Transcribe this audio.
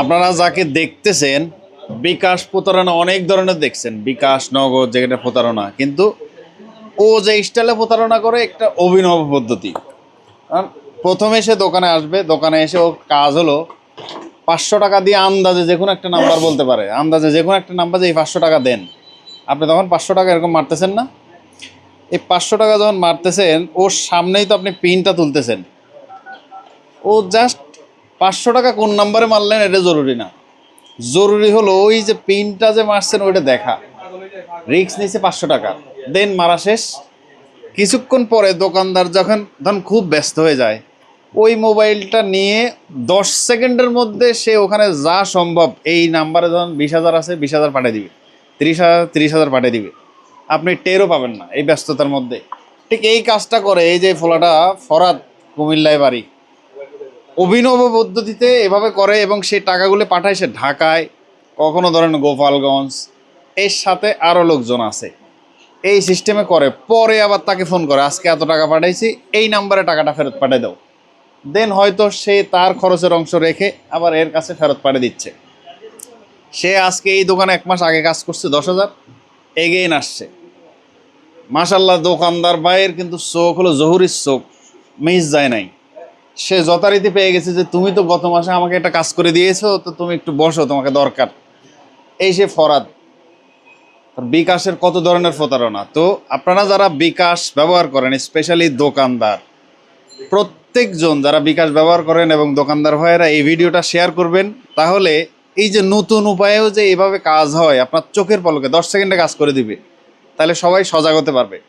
আপনারা যাকে দেখতেছেন, বিকাশ প্রতারণা অনেক ধরনের দেখছেন। বিকাশ, নগদ যেটা প্রতারণা। কিন্তু ও যে স্টাইলে প্রতারণা করে, একটা অভিনব পদ্ধতি। কারণ প্রথমে সে দোকানে আসবে, দোকানে এসে ওর কাজ হলো পাঁচশো টাকা দিয়ে আন্দাজে যে কোনো একটা নাম্বার বলতে পারে। আন্দাজে যে কোনো একটা নাম্বার যে এই পাঁচশো টাকা দেন। আপনি তখন পাঁচশো টাকা এরকম মারতেছেন না? এই পাঁচশো টাকা যখন মারতেছেন, ওর সামনেই তো আপনি পিনটা তুলতেছেন। ও জাস্ট পাঁচশো টাকা কোন নাম্বারে মারলেন এটা জরুরি না। জরুরি হলো ওই যে পিনটা যে মারছেন ওইটা দেখা। রিক্স নিয়েছে পাঁচশো টাকা। দেন মারা শেষ। কিছুক্ষণ পরে দোকানদার যখন ধরুন খুব ব্যস্ত হয়ে যায়, ওই মোবাইলটা নিয়ে দশ সেকেন্ডের মধ্যে সে ওখানে যা সম্ভব এই নাম্বারে যখন বিশ হাজার আছে, বিশ হাজার পাঠিয়ে দিবে। তিরিশ হাজার তিরিশ হাজার পাঠিয়ে দিবে। আপনি টেরও পাবেন না এই ব্যস্ততার মধ্যে। ঠিক এই কাজটা করে এই যে ফোলাটা ফরাদ কুমিল্লায় বাড়ি অভিনব পদ্ধতিতে এভাবে করে এবং সেই টাকাগুলো পাঠায় সে ঢাকায়, কখনো ধরেন গোপালগঞ্জ, এর সাথে আরও লোকজন আছে। এই সিস্টেমে করে, পরে আবার তাকে ফোন করে, আজকে এত টাকা পাঠাইছি, এই নাম্বারে টাকাটা ফেরত পাঠিয়ে দাও। দেন হয়তো সে তার খরচের অংশ রেখে আবার এর কাছে ফেরত পাঠিয়ে দিচ্ছে। সে আজকে এই দোকানে এক মাস আগে কাজ করছে দশ হাজার, এগেইন আসছে। মাশাল্লাহ দোকানদার ভাইয়ের কিন্তু চোখ হলো জহুরির চোখ, মিস যায় নাই। সে যথারীতি পেয়ে গেছে যে তুমি তো গত মাসে আমাকে একটা কাজ করে দিয়েছ, তো তুমি একটু বসো, তোমাকে দরকার। এই সে ফরাদ। বিকাশের কত ধরনের প্রতারণা? তো আপনারা যারা বিকাশ ব্যবহার করেন স্পেশালি দোকানদার, প্রত্যেকজন যারা বিকাশ ব্যবহার করেন এবং দোকানদার ভাইয়েরা এই ভিডিওটা শেয়ার করবেন, তাহলে এই যে নতুন উপায়েও যে এভাবে কাজ হয়, আপনার চোখের পলকে দশ সেকেন্ডে কাজ করে দিবে, তাহলে সবাই সজাগ হতে পারবে।